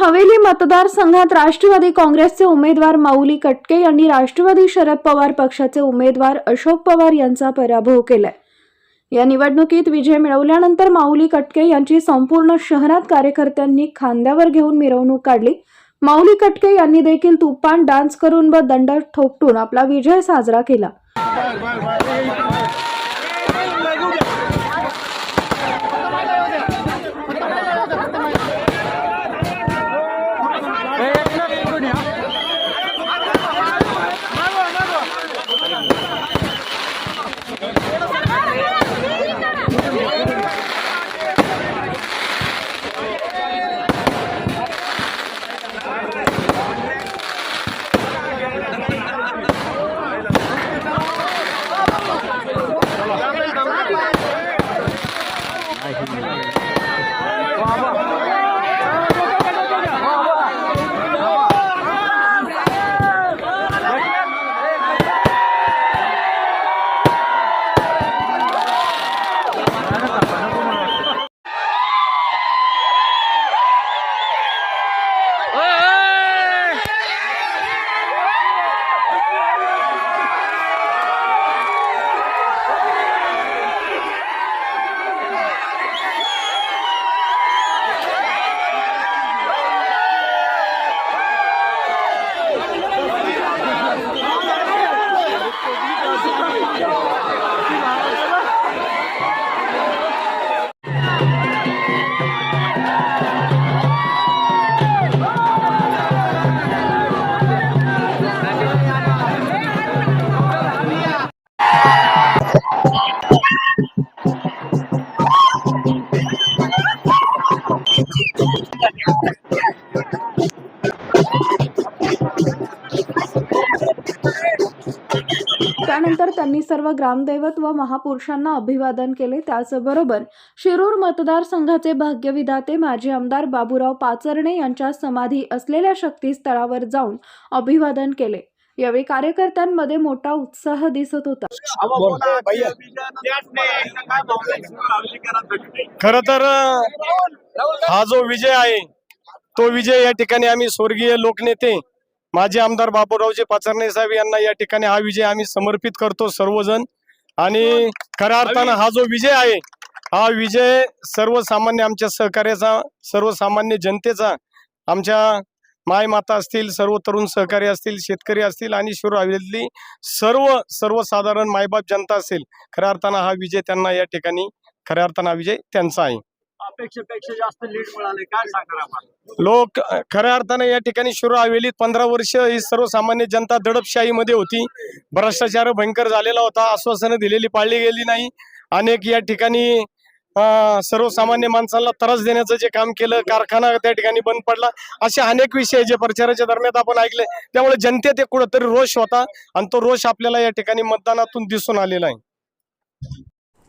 हवेली मतदारसंघात राष्ट्रवादी काँग्रेसचे उमेदवार माऊली कटके यांनी राष्ट्रवादी शरद पवार पक्षाचे उमेदवार अशोक पवार यांचा पराभव केलाय. या निवडणुकीत विजय मिळवल्यानंतर माऊली कटके यांची संपूर्ण शहरात कार्यकर्त्यांनी खांद्यावर घेऊन मिरवणूक काढली. माऊली कटके यांनी देखील तुपान डान्स करून व दंड ठोकटून आपला विजय साजरा केला. त्यानंतर त्यांनी सर्व ग्रामदैवत व महापुरुषांना अभिवादन केले. त्याचबरोबर शिरूर मतदारसंघाचे भाग्यविधाते माजी आमदार बाबूराव पाचरणे यांच्या समाधी असलेल्या शक्तीस्थळावर जाऊन अभिवादन केले. यावेळी कार्यकर्त्यांमध्ये मोठा उत्साह दिसत होता. खर तर हा जो विजय आहे तो विजय या ठिकाणी आम्ही स्वर्गीय लोकनेते माजी आमदार बापूरावचे पाचरणे साहेब यांना या ठिकाणी हा विजय आम्ही समर्पित करतो सर्वजण. आणि खऱ्या अर्थानं हा जो विजय आहे हा विजय सर्वसामान्य आमच्या सहकार्याचा सर्वसामान्य जनतेचा आमच्या माय माता असतील सर्व तरुण सहकारी असतील शेतकरी असतील आणि शिरूर हवेलीतली सर्व सर्वसाधारण मायबाप जनता असेल खऱ्या अर्थानं हा विजय त्यांना या ठिकाणी खऱ्या अर्थानं हा विजय त्यांचा आहे. अपेक्षेपेक्षा जास्त लीड मिळाले. काय सांगणार आपण? लोक खऱ्या अर्थाने या ठिकाणी शिरो हवेलीत पंधरा वर्ष ही सर्वसामान्य जनता दडपशाहीमध्ये होती. भ्रष्टाचार भयंकर झालेला होता. आश्वासनं दिलेली पाळली गेली नाही. अनेक या ठिकाणी सर्वसामान्य माणसाला त्रास देण्याचं जे काम केलं कारखाना त्या ठिकाणी बंद पडला. असे अनेक विषय जे प्रचाराच्या दरम्यान आपण ऐकले. त्यामुळे जनतेत एक कुठंतरी रोष होता आणि तो रोष आपल्याला या ठिकाणी मतदानातून दिसून आलेला आहे.